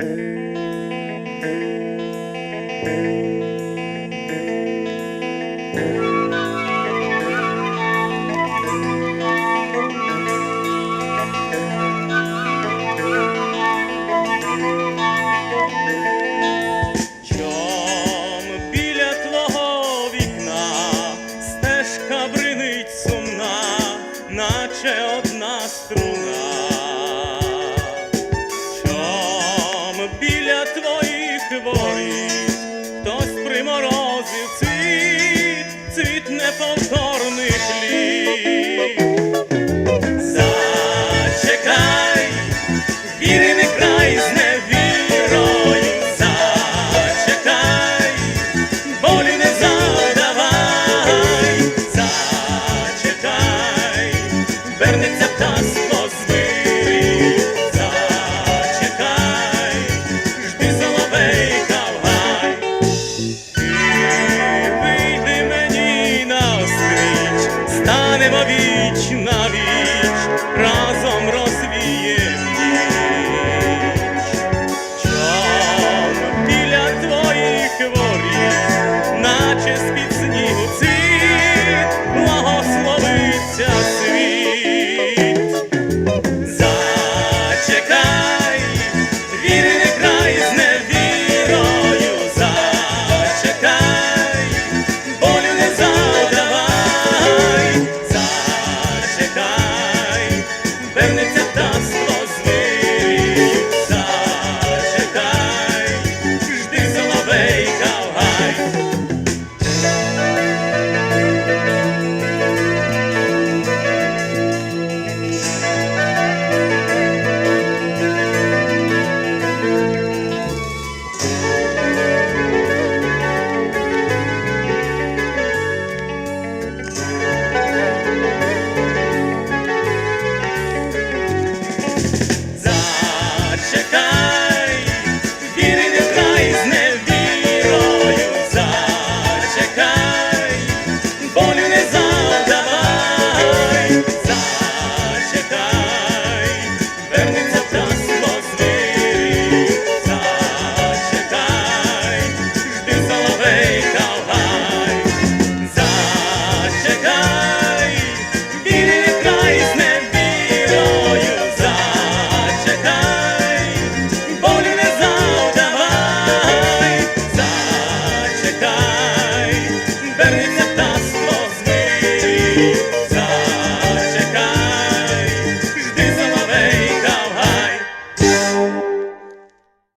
Thank you. Oh. станемо віч на віч, разом розвіє ніч. Чом біля твоїх воріт, наче спів.